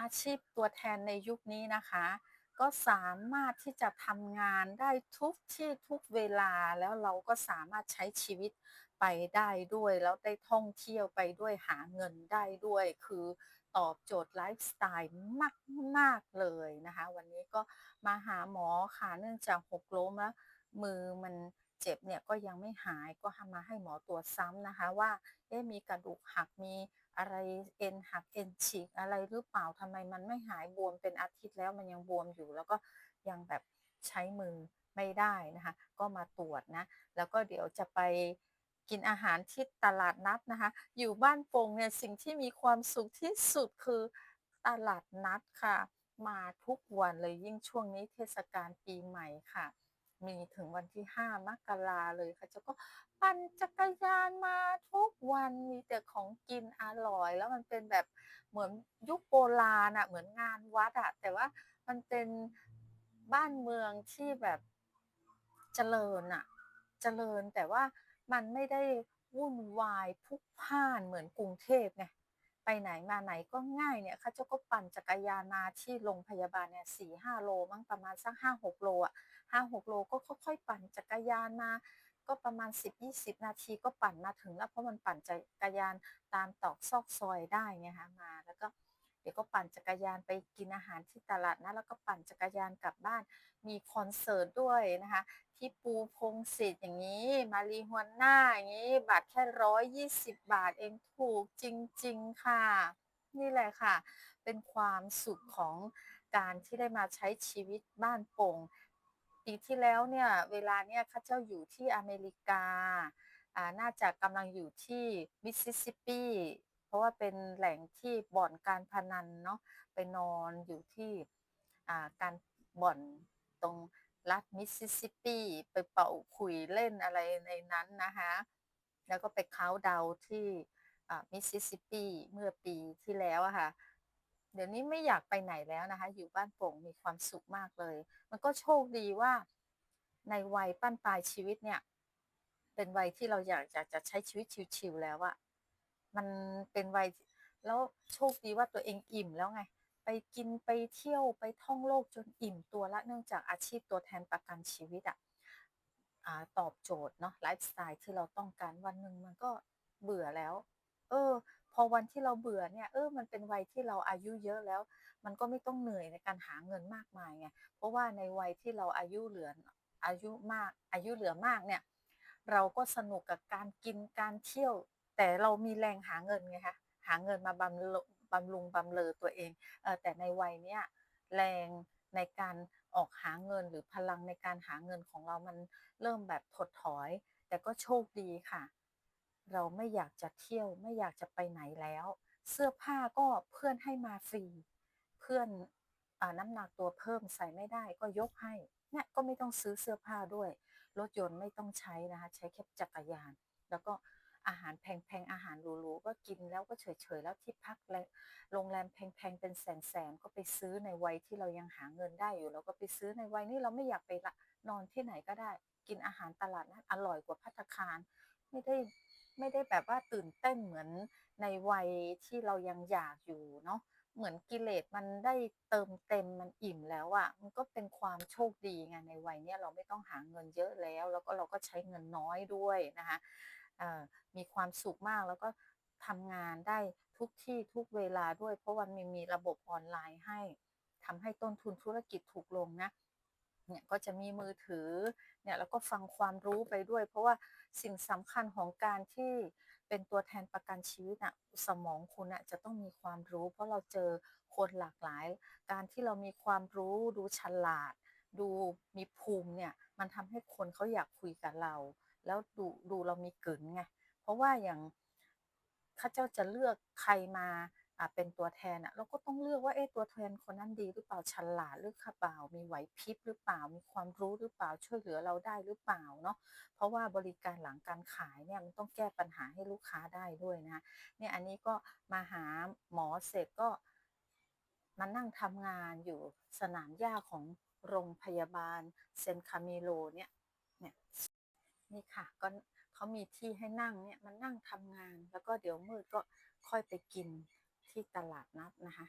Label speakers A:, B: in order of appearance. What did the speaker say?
A: อาชีพตัวแทนในยุคนี้นะคะ ก็สามารถที่จะทำงานได้ทุกที่ทุกเวลาแล้วเราก็สามารถใช้ชีวิตไปได้ด้วย แล้วได้ท่องเที่ยวไปด้วยหาเงินได้ด้วย คือตอบโจทย์ไลฟ์สไตล์มาก ๆ เลยนะคะ วันนี้ก็มาหาหมอค่ะเนื่องจากหกล้มแล้วมือมัน เจ็บเนี่ยก็ยังไม่หายก็มาให้หมอตรวจซ้ำนะคะว่าเอ๊ะมีกระดูกหักมีอะไรเอ็นหักเอ็นฉีกอะไรหรือเปล่าทำไมมันไม่หายบวมเป็นอาทิตย์แล้วมันยังบวมอยู่ แล้วก็ยังแบบใช้มือไม่ได้นะคะ ก็มาตรวจนะ แล้วก็เดี๋ยวจะไปกินอาหารที่ตลาดนัดนะคะ อยู่บ้านโป่งเนี่ยสิ่งที่มีความสุขที่สุดคือตลาดนัดค่ะ มาทุกวันเลยยิ่งช่วงนี้เทศกาลปีใหม่ค่ะ มีถึงวันที่ 5 มกราเลยค่ะจะก็ปั่นจักรยานมาทุกวันมีแต่ของกินอร่อย แล้วมันเป็นแบบเหมือนยุคโบราณอะเหมือนงานวัดอะแต่ว่ามันเป็นบ้านเมืองที่แบบเจริญน่ะเจริญแต่ว่ามันไม่ได้วุ่นวายพลุกพล่านเหมือนกรุงเทพไง ไปไหนมาไหนก็ง่ายเนี่ยข้าเจ้าก็ปั่นจักรยานมาที่โรงพยาบาลเนี่ยสี่ห้าโลมั้งประมาณสักห้าหกโลอะห้าหกโลก็ค่อยๆ ปั่นจักรยานมา ก็ประมาณ 10-20 นาทีก็ปั่นมาถึงแล้วเพราะมันปั่นจักรยานตามตอกซอกซอยได้ไงคะมาแล้วก็ เดี๋ยวก็ปั่นจักรยานไปกินอาหารที่ตลาดนัดแล้วก็ปั่นจักรยานกลับบ้าน มีคอนเสิร์ตด้วยนะคะพี่ปูพงษ์สิทธิ์อย่างงี้ มารีฮวน่าอย่างงี้บัตรแค่120บบาทเองถูกจริง ๆ ค่ะ นี่แหละค่ะ เป็นความสุขของการที่ได้มาใช้ชีวิตบ้านโป่งปีที่แล้วเนี่ยเวลาเนี้ยข้าเจ้าอยู่ที่อเมริกาอ่าน่าจะกำลังอยู่ที่มิสซิสซิปปี ราะว่าเป็นแหล่งที่บ่อนการพนันเนาะไปนอนอยู่ที่อ่าการบ่อนตรงรัฐมิสซิสซิปปีไปเป่าขลุ่ยเล่นอะไรในนั้นนะคะแล้วก็ไปเคานต์ดาวที่อ่ามิสซิสซิปปีเมื่อปีที่แล้วอะค่ะเดี๋ยวนี้ไม่อยากไปไหนแล้วนะคะ อยู่บ้านโป่งมีความสุขมากเลย มันก็โชคดีว่าในวัยบั้นปลายชีวิตเนี่ย เป็นวัยที่เราอยากอยากจะใช้ชีวิตชิลๆแล้วอะ มันเป็นวัยแล้วโชคดีว่าตัวเองอิ่มแล้วไง ไปกินไปเที่ยวไปท่องโลกจนอิ่มตัวล้วเนื่องจากอาชีพตัวแทนประกันชีวิตอะอ่าตอบโจทย์เนาะไลฟ์สไตล์ที่เราต้องการวันหนึ่งมันก็เบื่อแล้ว เออ พอวันที่เราเบื่อเนี่ย เออ มันเป็นวัยที่เราอายุเยอะแล้ว มันก็ไม่ต้องเหนื่อยในการหาเงินมากมายไงเพราะว่าในวัยที่เราอายุเหลืออายุมากอายุเหลือมากเนี่ย เราก็สนุกกับการกินการเที่ยว แต่เรามีแรงหาเงินไงคะหาเงินมาบำรุบำรุงบำเรอตัวเองเออแต่ในวัยเนี้ยแรงในการออกหาเงินหรือพลังในการหาเงินของเรามันเริ่มแบบถดถอย แต่ก็โชคดีค่ะ เราไม่อยากจะเที่ยวไม่อยากจะไปไหนแล้ว เสื้อผ้าก็เพื่อนให้มาฟรีเพื่อนอน้ำหนักตัวเพิ่มใส่ไม่ได้ก็ยกให้เนี่ยก็ไม่ต้องซื้อเสื้อผ้าด้วย รถยนต์ไม่ต้องใช้นะคะ ใช้แค่จักรยาน แล้วก็ อาหารแพงๆอาหารหรูๆก็กินแล้วก็เฉยๆแล้วที่พักโรงแรมแพงๆเป็นแสนๆก็ไปซื้อในวัยที่เรายังหาเงินได้อยู่เราก็ไปซื้อในวัยนี้เราไม่อยากไปละนอนที่ไหนก็ได้ กินอาหารตลาดนัดอร่อยกว่าภัตคารไม่ได้ไม่ได้แบบว่าตื่นเต้นเหมือนในวัยที่เรายังอยากอยู่เนาะเหมือนกิเลสมันได้เติมเต็มมันอิ่มแล้วอะมันก็เป็นความโชคดีไงในวัยเนี้ยเราไม่ต้องหาเงินเยอะแล้ว แล้วก็เราก็ใช้เงินน้อยด้วยนะคะ มีความสุขมากแล้วก็ทำงานได้ทุกที่ทุกเวลาด้วย เพราะมันมีมีระบบออนไลน์ให้ทำให้ต้นทุนธุรกิจถูกลงนะเนี่ยก็จะมีมือถือเนี่ยแล้วก็ฟังความรู้ไปด้วย เพราะว่าสิ่งสำคัญของการที่เป็นตัวแทนประกันชีวิตอะสมองคุณน่ะจะต้องมีความรู้ เพราะเราเจอคนหลากหลาย การที่เรามีความรู้ดูฉลาด ดูมีภูมิเนี่ยมันทำให้คนเขาอยากคุยกับเรา แล้วดูดูเรามีกึ๋นไงเพราะว่าอย่างข้าเจ้าจะเลือกใครมาเป็นตัวแทนอะเราก็ต้องเลือกว่าเอ๊ะตัวแทนคนนั้นดีหรือเปล่าฉลาดหรือขเปล่า มีไหวพริบหรือเปล่า มีความรู้หรือเปล่าช่วยเหลือเราได้หรือเปล่าเนาะเพราะว่าบริการหลังการขายเนี่ยมันต้องแก้ปัญหาให้ลูกค้าได้ด้วยนะเนี่ยอันนี้ก็มาหาหมอเสร็จก็มานั่งทำงานอยู่สนามหญ้าของโรงพยาบาล San Camilo เนี่ยเนี่ย นี่ค่ะก็เขามีที่ให้นั่งเนี่ยมานั่งทำงาน แล้วก็เดี๋ยวมืดก็ค่อยไปกินที่ตลาดนัดนะคะ